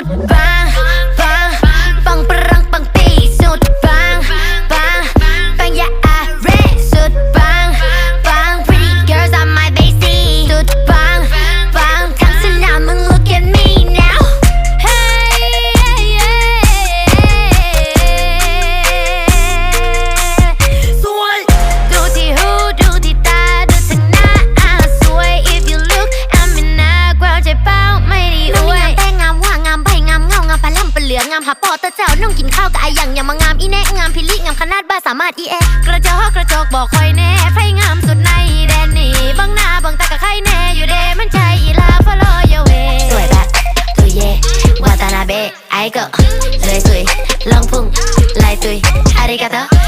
ดปั เหลืองามหาปอตะเจ้าน้องกินข้าวกับไอหยังอย่ามางามอีแนะงามพิลิงามขนาดบ้าสามารถอีแอกระจอกกระจกบอกคอยแน่ไฟงามสุดในแดนนี่บังหน้าบังตากับใครแน่อยู่เดมันใจอีลาฟอลโลยเวสวยแบบตุยเย่วาตานาเบะไอเกอเลยสวยลองพุ่งลายตุยอาริกาโต